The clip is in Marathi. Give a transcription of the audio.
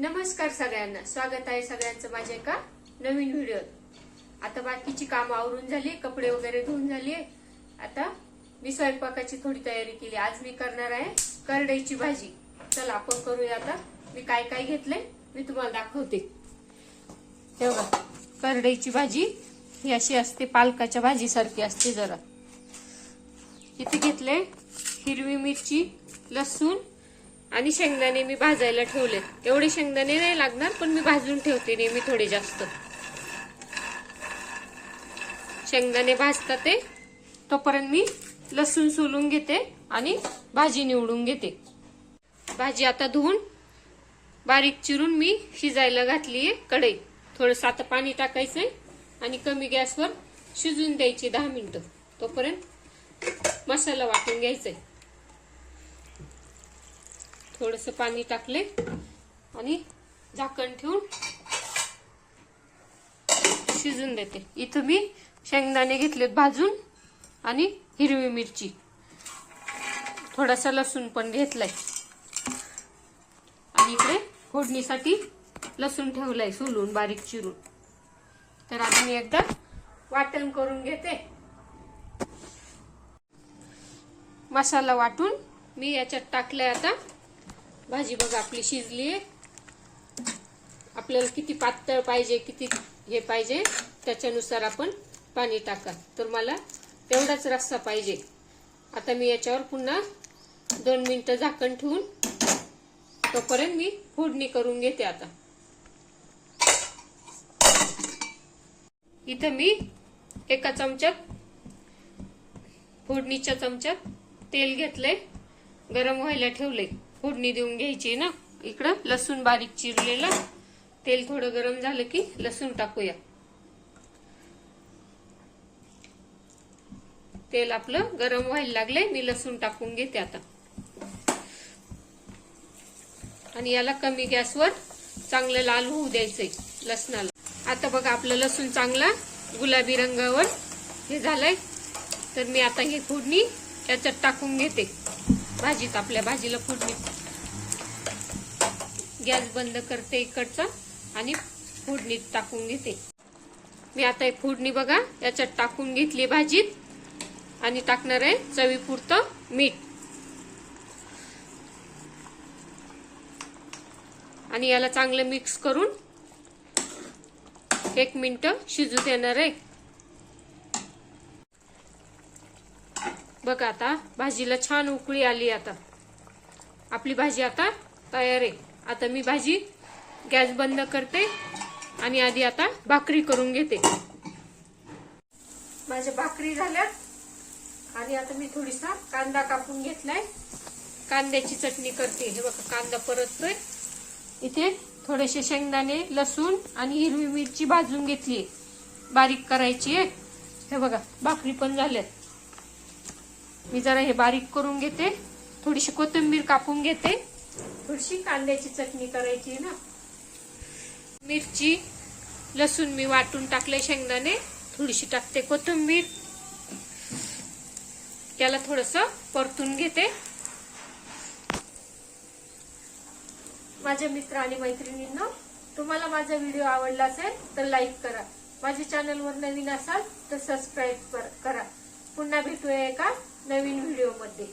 नमस्कार सगळ्यांना. स्वागत आहे सगळ्यांचं माझ्या एका नवीन व्हिडिओ आता बाकीची कामं आवरून झाली कपडे वगैरे धुवून झाली. आता मी स्वयंपाकाची थोडी तयारी केली. आज मी करणार आहे करडईची भाजी. चला आपण करूया आता. मी काय काय घेतलंय मी तुम्हाला दाखवते. तेव्हा करडईची भाजी. ही अशी असते पालकाच्या भाजीसारखी असते जरा. इथे घेतले हिरवी मिरची लसूण आणि शेंगदाणे मी भाजायला ठेवले एवढे शेंगदाणे नाही लागणार पण मी भाजून ठेवते नेहमी थोडे जास्त. शेंगदाणे भाजतात ते तोपर्यंत मी लसूण सोलून घेते आणि भाजी निवडून घेते. भाजी आता धुवून बारीक चिरून मी शिजायला घातली आहे कढई. थोडंसं आता पाणी टाकायचंय आणि कमी गॅसवर शिजून द्यायची दहा मिनिटं. तोपर्यंत मसाला वाटून घ्यायचाय. थोडस पाणी टाकले आणि झाकण ठेवून शिजून देते. इथं मी शेंगदाणे घेतलेत भाजून आणि हिरवी मिरची. थोडासा लसूण पण घेतलाय. आणि इकडे फोडणीसाठी लसूण ठेवलाय सोलून बारीक चिरून. तर आता मी एकदा वाटण करून घेते. मसाला वाटून मी याच्यात टाकलाय आता भाजी बघा आपली शिजली. आहे आपल्याला किती पातळ पाहिजे किती हे पाहिजे त्याच्यानुसार आपण पाणी टाका. तर मला तेवढाच रस्सा पाहिजे. आता मी याच्यावर पुन्हा दोन मिनिटं झाकण ठेवून तोपर्यंत मी फोडणी करून घेते आता. इथं मी एका चमच्यात फोडणीच्या चमच्यात तेल घेतलंय गरम व्हायला ठेवलंय. फोडणी देऊन घ्यायची ना. इकडं लसूण बारीक चिरलेला. तेल थोडं गरम झालं की लसूण टाकूया. तेल आपलं गरम व्हायला लागलंय. मी लसूण टाकून घेते आता. आणि याला कमी गॅसवर चांगलं लाल होऊ द्यायचंय लसणाला. आता बघा आपलं लसूण चांगला गुलाबी रंगावर हे झालंय. तर मी आता ही फोडणी याच्यात टाकून घेते. भाजीत आपल्या भाजीला फोडणी. गॅस बंद करते इकडचा आणि फोडणीत टाकून घेते. मी आता फोडणी बघा याच्यात टाकून घेतली भाजीत आणि टाकणार आहे चवीपुरतं मीठ. आणि याला चांगलं मिक्स करून एक मिनिट शिजू देणार आहे. बघा आता भाजीला छान उकळी आली आता. आपली भाजी आता तयार आहे. आता मी भाजी गॅस बंद करते आणि आधी आता भाकरी करून घेते. माझ्या भाकरी झाल्यात आणि आता मी थोडीसा कांदा कापून घेतलाय. कांद्याची चटणी करते. हे बघा कांदा परततोय. इथे थोडेसे शेंगदाणे लसूण आणि हिरवी मिरची भाजून घेतली बारीक करायची आहे हे बघा भाकरी पण झाल्यात. मी जरा हे बारीक करून घेते. थोडीशी कोथिंबीर कापून घेते. थोडीशी कांद्याची चटणी करायची आहे ना. मिरची लसूण मी वाटून टाकले शेंगदाणे. थोडीशी टाकते कोथिंबीर. त्याला थोडस परतून घेते. माझ्या मित्र आणि मैत्रिणींना तुम्हाला माझा व्हिडिओ आवडला असेल तर लाईक करा. माझ्या चॅनलवर नवीन असाल तर सबस्क्राईब करा. पुन्हा भेटूया एका नवीन व्हिडिओमध्ये.